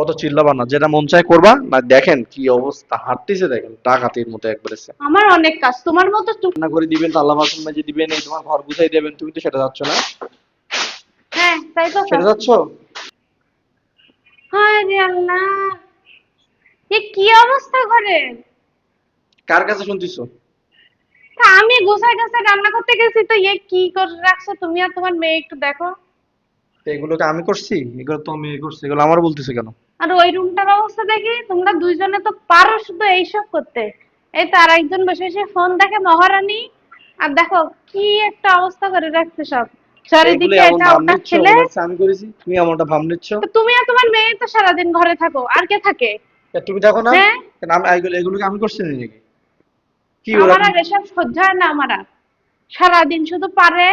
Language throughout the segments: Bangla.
কত চিল্লাবা না যেটা মন চায় করবা না দেখেন কি অবস্থা হাঁটতেছে দেখেন ডাকাতির মতো একবারে। আমার অনেক কাজ তোমার মতো রান্না করে দিবেন আল্লাহ বাসন মেজে দিবেন এই তোমার ঘর গুছাই দেবেন তুমি তো সেটা যাচ্ছ না? হ্যাঁ তাই তো সেটা যাচ্ছ? হায় রে আল্লাহ। এ কি অবস্থা ঘরে? কার কাছে শুনতেছো? আমি গোছায় গোছায় রান্না করতে গেছি তো এ কি করে রাখছো তুমি আর তোমার মেয়ে একটু দেখো। তো এগুলোকে আমি করছি? এগুলো তো আমি করছি এগুলো আমার বলতেছে কেন? আর ওই রুমটার অবস্থা দেখি তোমরা দুইজনে তো পারো শুধু এইসব করতে। এই তো আর একজন বসে বসে ফোন দেখে মহারানী আর দেখো কি একটা অবস্থা করে রাখছে সব। চারিদিকে এটা ওটা ছেলে। আমি করেছি তুমি এমনটা ভাব নিচ্ছ? তুমি আর তোমার মেয়ে তো সারাদিন ঘরে থাকো আর কে থাকে? তুমি দেখো না হ্যাঁ। আমি এগুলোকে আমি করছি নাকি? কি আমার আর এসব সহ্য হয় না আমার সারাদিন শুধু পারে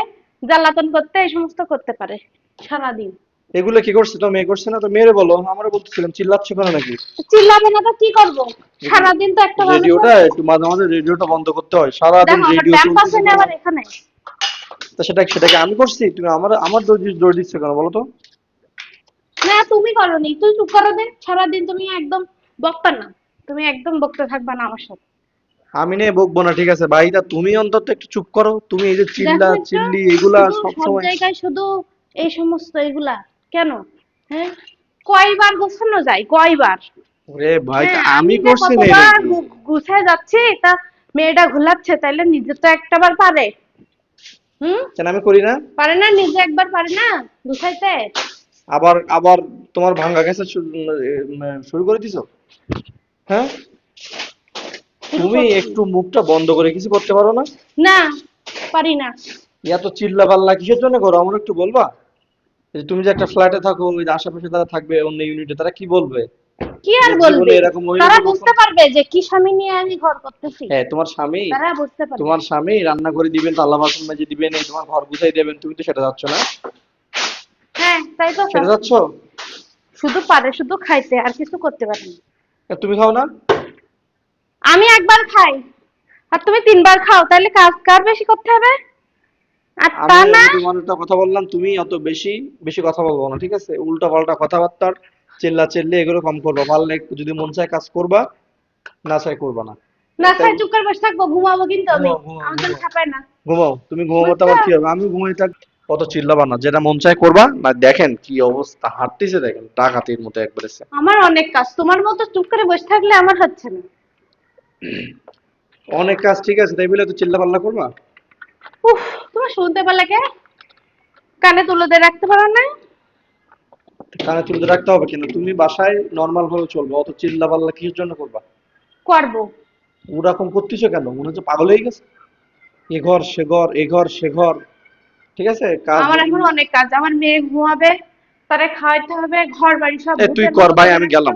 জ্বালাতন করতে এই সমস্ত করতে পারে। সারাদিন। এগুলো কি করছে? তো মেয়ে করছে না? তো মেয়েরে বলো আমারও বলতেছিলাম চিল্লাচ্ছ কেন নাকি? চিল্লাবে না তো কি করব? সারাদিন তো একটা রেডিওটা একটু মাঝে মাঝে রেডিওটা বন্ধ করতে হয়। সারাদিন রেডিও না এখানে? তা সেটা সেটাকে আমি করছি? তুমি আমার আমার দোষ দিচ্ছ কেন বলো তো? না তুমি করনি। তুই চুপ করো সারাদিন তুমি একদম বকতা না। তুমি একদম বকতে থাকবা না আমার সাথে। আমি নিয়ে বকবো না ঠিক আছে? ভাইটা তুমি অন্তত একটু চুপ করো। তুমি এই যে চিল্লা চিল্লি এগুলা সব সময় জায়গায় শুধু এই সমস্ত এগুলা। কেন? হ্যাঁ? কয়বার গোছানো যায়? কয়বার? ভাই হ্যাঁ, আমি করছি না কতবার নাকি? গু- গুছায় যাচ্ছি তা মেয়েটা ঘোলাচ্ছে তাইলে নিজে তো একটাবার পারে। হুম? কেন আমি করি না? পারে না নিজে একবার পারে না গুছাইতে? আবার আবার তোমার গেছে শুরু করে দিছো? হ্যাঁ? তুমি একটু মুখটা বন্ধ করে কিছু করতে পারো না? না পারি না। এত চিল্লা পাল্লা কিসের জন্য করো? আমার একটু বলবা? তুমি যে একটা ফ্ল্যাটে থাকো ওই যে আশেপাশে তারা থাকবে অন্য ইউনিটে তারা কি বলবে? কি আর বলবে? তারা বুঝতে পারবে যে কি স্বামী নিয়ে আমি ঘর করতেছি। হ্যাঁ তোমার স্বামী? তারা বুঝতে পারবে। তোমার স্বামী রান্না করে দিবেন তো আল্লাহ বাসন মেজে দিবেন এই তোমার ঘর গুছাই দেবেন তুমি তো সেটা যাচ্ছ না? হ্যাঁ তাই তো সেটা যাচ্ছ শুধু পারে শুধু খাইতে আর কিছু করতে পারে না। তুমি খাও না? আমি একবার খাই। আর তুমি তিনবার খাও তাহলে কাজ কার বেশি করতে হবে? আর তা না তোমার কথা বললাম তুমি অত বেশি বেশি কথা বলব না ঠিক আছে? উল্টা পাল্টা কথাবার্তার চেল্লা চেল্লে এগুলো কম করবা পারলে যদি মন চায় কাজ করবা না চায় করবা না। না খাই চুপ করে বসে থাকব ঘুমাবো কিন্তু আমি। ঘুমাও, ঘুমাও, আমার জন্য ঘুমাও। না। ঘুমাও তুমি ঘুমাবো তো আবার কি হবে? আমি ঘুমাই থাক কত চিল্লাবা না যেটা মন চায় করবা না দেখেন কি অবস্থা হাঁটতেছে দেখেন ডাকাতির মতো একবারে। আমার অনেক কাজ তোমার মতো চুপ করে বসে থাকলে আমার হচ্ছে না। অনেক কাজ ঠিক আছে তাই বলে তো চিল্লা পাল্লা করবা? শুনতে পারলে কে? কানে তুলে দিয়ে রাখতে পারো না? কানে তুলতে রাখতে হবে কেন তুমি বাসায় নর্মাল ভাবে চলবে অত চিল্লা পাল্লা কিসের জন্য করবা? করব। ওরকম করতেছো কেন? মনে হচ্ছে পাগল হয়ে গেছে। এ ঘর সে ঘর এ ঘর সে ঘর। ঠিক আছে? কাজ আমার এখন অনেক কাজ। আমার মেয়ে ঘুমাবে তারে খাওয়াইতে হবে ঘর বাড়ি সব তুই কর ভাই আমি গেলাম।